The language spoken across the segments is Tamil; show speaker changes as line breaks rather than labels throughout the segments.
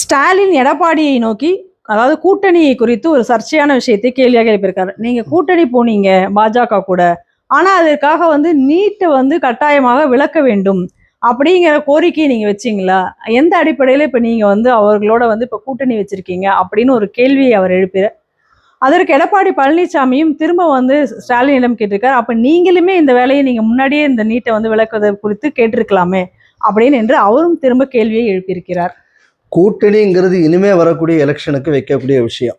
ஸ்டாலின் எடப்பாடியை நோக்கி அதாவது கூட்டணியை குறித்து ஒரு சர்ச்சையான விஷயத்தை கேள்வியாக எழுப்பியிருக்காரு. நீங்க கூட்டணி போனீங்க பாஜக கூட. ஆனா அதற்காக வந்து நீட்டை வந்து கட்டாயமாக விளக்க வேண்டும் அப்படிங்கிற கோரிக்கையை நீங்க வச்சீங்களா? எந்த அடிப்படையில இப்ப நீங்க வந்து அவர்களோட வந்து இப்ப கூட்டணி வச்சிருக்கீங்க அப்படின்னு ஒரு கேள்வியை அவர் எழுப்பிற அதற்கு எடப்பாடி பழனிசாமியும் திரும்ப வந்து ஸ்டாலினிடம் கேட்டிருக்காரு. அப்ப நீங்களுமே இந்த வேலையை நீங்க முன்னாடியே இந்த நீட்டை வந்து விளக்குவது குறித்து கேட்டிருக்கலாமே அப்படின்னு என்று அவரும் திரும்ப கேள்வியை எழுப்பியிருக்கிறார்.
கூட்டணிங்கிறது இனிமே வரக்கூடிய எலெக்ஷனுக்கு வைக்கக்கூடிய விஷயம்.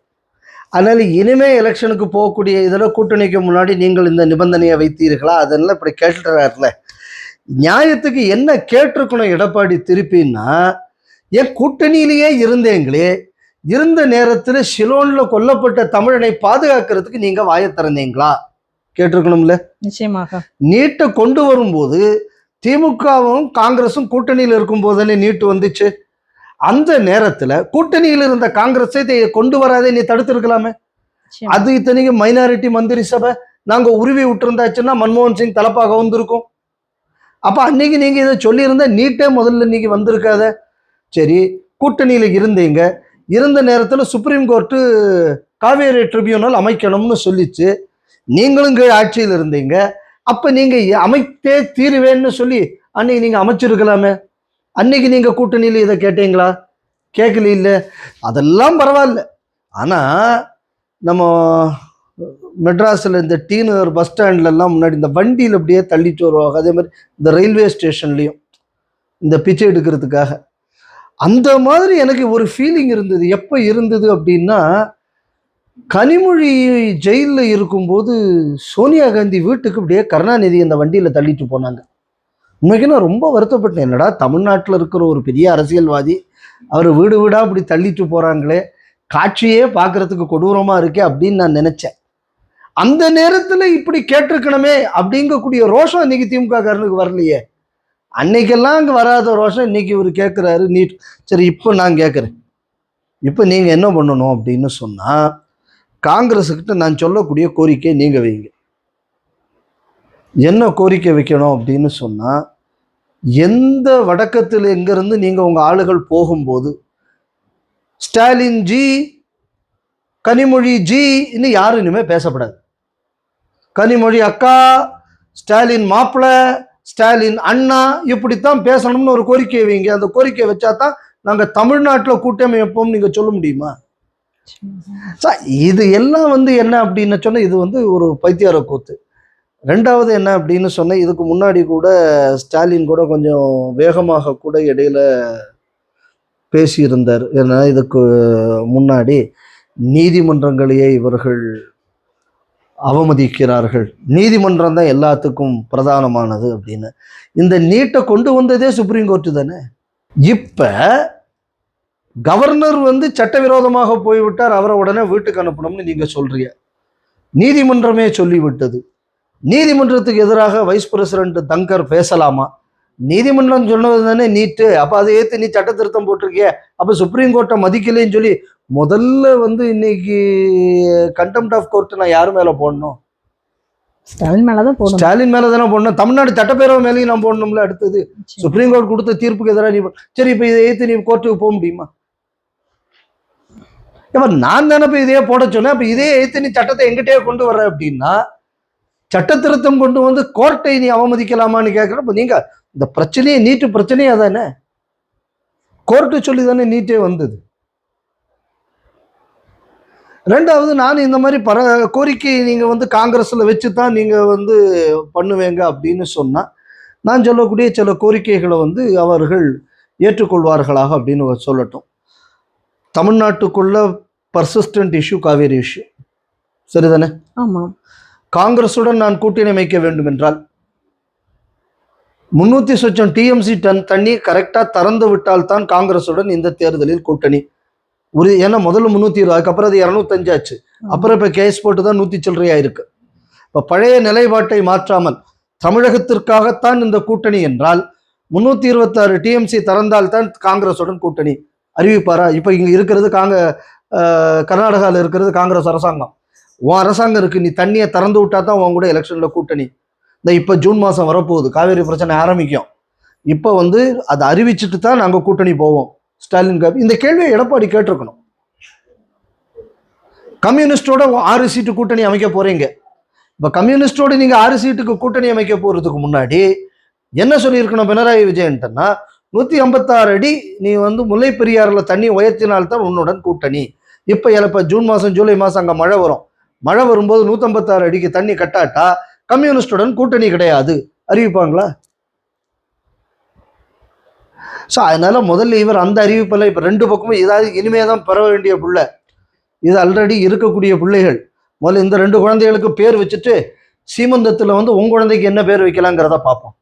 அதனால் இனிமே எலெக்ஷனுக்கு போகக்கூடிய இதில் கூட்டணிக்கு முன்னாடி நீங்கள் இந்த நிபந்தனையை வைத்தீர்களா? அதெல்லாம் இப்படி கேட்டுறாருல நியாயத்துக்கு என்ன கேட்டிருக்கணும் எடப்பாடி திருப்பின்னா ஏன் கூட்டணியிலேயே இருந்தேங்களே இருந்த நேரத்தில் சிலோனில் கொல்லப்பட்ட தமிழனை பாதுகாக்கிறதுக்கு நீங்கள் வாயை திறந்தீங்களா? கேட்டிருக்கணும்ல.
நிச்சயமாக.
நீட்டை கொண்டு வரும்போது திமுகவும் காங்கிரஸும் கூட்டணியில் இருக்கும்போது தானே நீட்டு வந்துச்சு? அந்த நேரத்துல கூட்டணியில் இருந்த காங்கிரஸை இதை கொண்டு வராதே நீ தடுத்திருக்கலாமே. அது இத்தனைக்கும் மைனாரிட்டி மந்திரி சபை. நாங்க உருவி விட்டுருந்தாச்சுன்னா மன்மோகன் சிங் தலப்பாக வந்திருக்கும். அப்ப அன்னைக்கு நீங்க இதை சொல்லியிருந்தா நீட்டே முதல்ல இன்னைக்கு வந்திருக்காத. சரி கூட்டணியில இருந்தீங்க. இருந்த நேரத்துல சுப்ரீம் கோர்ட்டு காவேரி ட்ரிபியூனல் அமைக்கணும்னு சொல்லிச்சு. நீங்களும் கீழ் ஆட்சியில் இருந்தீங்க. அப்ப நீங்க அமைத்தே தீருவேன்னு சொல்லி அன்னைக்கு நீங்க அமைச்சிருக்கலாமே? அன்னைக்கு நீங்கள் கூட்டணியில் இதை கேட்டீங்களா? கேட்கல இல்லை. அதெல்லாம் பரவாயில்ல. ஆனால் நம்ம மெட்ராஸில் இந்த டி நகர் பஸ் ஸ்டாண்ட்லலாம் முன்னாடி இந்த வண்டியில் அப்படியே தள்ளிட்டு வருவாங்க. அதே மாதிரி இந்த ரயில்வே ஸ்டேஷன்லேயும் இந்த பிச்சை எடுக்கிறதுக்காக. அந்த மாதிரி எனக்கு ஒரு ஃபீலிங் இருந்தது. எப்போ இருந்தது அப்படின்னா கனிமொழி ஜெயிலில் இருக்கும்போது சோனியா காந்தி வீட்டுக்கு அப்படியே கருணாநிதி அந்த வண்டியில் தள்ளிட்டு போனாங்க. உண்மைக்கு நான் ரொம்ப வருத்தப்பட்டேன். என்னடா தமிழ்நாட்டில் இருக்கிற ஒரு பெரிய அரசியல்வாதி அவர் வீடு வீடாக அப்படி தள்ளிட்டு போகிறாங்களே காட்சியே பார்க்கறதுக்கு கொடூரமாக இருக்கே அப்படின்னு நான் நினச்சேன். அந்த நேரத்தில் இப்படி கேட்டிருக்கணுமே அப்படிங்கக்கூடிய ரோஷம் இன்னைக்கு திமுக காரனுக்கு வரலையே. அன்னைக்கெல்லாம் அங்கே வராத ரோஷம் இன்னைக்கு இவர் கேட்குறாரு நீட் சரி இப்போ நான் கேட்குறேன் இப்போ நீங்கள் என்ன பண்ணணும் அப்படின்னு சொன்னால் காங்கிரஸுக்கிட்ட நான் சொல்லக்கூடிய கோரிக்கை நீங்கள் வைங்க. என்ன கோரிக்கை வைக்கணும் அப்படின்னு சொன்னால் எந்த வடக்கத்தில் எங்கேருந்து நீங்கள் உங்கள் ஆளுகள் போகும்போது ஸ்டாலின் ஜி கனிமொழி ஜி இன்னும் யாரும் இனிமேல் பேசப்படாது. கனிமொழி அக்கா ஸ்டாலின் மாப்பிள்ளை ஸ்டாலின் அண்ணா இப்படித்தான் பேசணும்னு ஒரு கோரிக்கை வைங்க. அந்த கோரிக்கை வச்சா தான் நாங்கள் தமிழ்நாட்டில் கூட்டமை வைப்போம் நீங்கள் சொல்ல முடியுமா? சார் இது எல்லாம் வந்து என்ன அப்படின்னு சொன்னால் இது வந்து ஒரு பைத்தியார கூத்து. ரெண்டாவது என்ன அப்படின்னு சொன்னால் இதுக்கு முன்னாடி கூட ஸ்டாலின் கூட கொஞ்சம் வேகமாக கூட இடையில பேசியிருந்தார். ஏன்னா இதுக்கு முன்னாடி நீதிமன்றங்களையே இவர்கள் அவமதிக்கிறார்கள். நீதிமன்றம் தான் எல்லாத்துக்கும் பிரதானமானது அப்படின்னு. இந்த நீட்டை கொண்டு வந்ததே சுப்ரீம் கோர்ட்டு தானே? இப்போ கவர்னர் வந்து சட்டவிரோதமாக போய்விட்டார். அவரை உடனே வீட்டுக்கு அனுப்பணும்னு நீங்கள் சொல்கிறீங்க நீதிமன்றமே சொல்லிவிட்டது. நீதிமன்றத்துக்கு எதிராக வைஸ் பிரசிடென்ட் தங்கர் பேசலாமா? நீதிமன்றம் சொன்னது தானே நீட்டு. அப்போ அதை ஏற்று நீ சட்ட திருத்தம் போட்டிருக்கிய. அப்போ சுப்ரீம் கோர்ட்டை மதிக்கலைன்னு சொல்லி முதல்ல வந்து இன்னைக்கு கண்டெம்ட் ஆஃப் கோர்ட் நான் யார் மேலே போடணும்?
ஸ்டாலின் மேலதான் போடணும்.
ஸ்டாலின் மேலே தானே போடணும். தமிழ்நாடு சட்டப்பேரவை மேலேயும் நான் போடணும்ல அடுத்தது. சுப்ரீம் கோர்ட் கொடுத்த தீர்ப்புக்கு எதிராக நீ சரி இப்போ இதை ஏற்று நீ கோர்ட்டுக்கு போக முடியுமா? இப்போ நான் தானே இப்போ இதே போட சொன்னேன். அப்போ இதே ஏற்று நீ சட்டத்தை எங்கிட்டே கொண்டு வர்ற அப்படின்னா சட்ட திருத்தம் கொண்டு வந்து கோர்ட்டை நீ அவமதிக்கலாமான்னு கேட்குறப்ப நீங்கள் இந்த பிரச்சனையே நீட்டு பிரச்சனையே தானே? கோர்ட்டு சொல்லி தானே நீட்டே வந்தது. ரெண்டாவது நான் இந்த மாதிரி பர கோரிக்கை நீங்கள் வந்து காங்கிரஸில் வச்சு தான் நீங்கள் வந்து பண்ணுவேங்க அப்படின்னு சொன்னால் நான் சொல்லக்கூடிய சில கோரிக்கைகளை வந்து அவர்கள் ஏற்றுக்கொள்வார்களாக அப்படின்னு சொல்லட்டும். தமிழ்நாட்டுக்குள்ள பர்சிஸ்டன்ட் இஷ்யூ காவேரி இஷ்யூ சரிதானே?
ஆமாம்.
காங்கிரசுடன் நான் கூட்டணி அமைக்க வேண்டும் என்றால் முன்னூற்றி சொச்சம் டிஎம்சி டன் தண்ணி கரெக்டாக திறந்து விட்டால் தான் காங்கிரஸுடன் இந்த தேர்தலில் கூட்டணி. ஒரு ஏன்னா முதல்ல முன்னூற்றி இருபது அதுக்கப்புறம் அது இரநூத்தஞ்சு ஆச்சு. அப்புறம் இப்போ கேஸ் போட்டு தான் நூற்றி சில்லறையாக இருக்கு. இப்போ பழைய நிலைப்பாட்டை மாற்றாமல் தமிழகத்திற்காகத்தான் இந்த கூட்டணி என்றால் முந்நூற்றி இருபத்தாறு டிஎம்சி திறந்தால்தான் தான் கூட்டணி. அறிவிப்பாரா? இப்போ இங்கே இருக்கிறது காங்க கர்நாடகாவில் இருக்கிறது காங்கிரஸ் அரசாங்கம். உன் அரசாங்கம் இருக்கு நீ தண்ணியை திறந்து விட்டா தான் உன் கூட எலெக்ஷன்ல கூட்டணி. இந்த இப்போ ஜூன் மாதம் வரப்போகுது காவேரி பிரச்சனை ஆரம்பிக்கும். இப்போ வந்து அதை அறிவிச்சிட்டு தான் நாங்கள் கூட்டணி போவோம். ஸ்டாலின் கேப் இந்த கேள்வியை எடப்பாடி கேட்டிருக்கணும். கம்யூனிஸ்டோட ஆறு சீட்டு கூட்டணி அமைக்க போறீங்க. இப்போ கம்யூனிஸ்டோட நீங்கள் ஆறு சீட்டுக்கு கூட்டணி அமைக்க போறதுக்கு முன்னாடி என்ன சொல்லியிருக்கணும் பினராயி விஜயன்ட்டன்னா நூற்றி ஐம்பத்தாறு அடி நீ வந்து முல்லை பெரியாறுல தண்ணி உயர்த்தினால்தான் உன்னுடன் கூட்டணி. இப்போ எழப்ப ஜூன் மாதம் ஜூலை மாதம் அங்கே மழை வரும். மழை வரும்போது நூத்தம்பத்தாறு அடிக்கு தண்ணி கட்டாட்டா? கம்யூனிஸ்டுடன் கூட்டணி கிடையாது. அறிவிப்பாங்களா? ஸோ அதனால முதல்ல இவர் அந்த அறிவிப்பெல்லாம் இப்போ ரெண்டு பக்கமும் இதாவது இனிமே தான் பெற வேண்டிய பிள்ளை. இது ஆல்ரெடி இருக்கக்கூடிய பிள்ளைகள். முதல்ல இந்த ரெண்டு குழந்தைகளுக்கு பேர் வச்சுட்டு சீமந்தத்தில் வந்து உன் குழந்தைக்கு என்ன பேர் வைக்கலாங்கிறத பார்ப்போம்.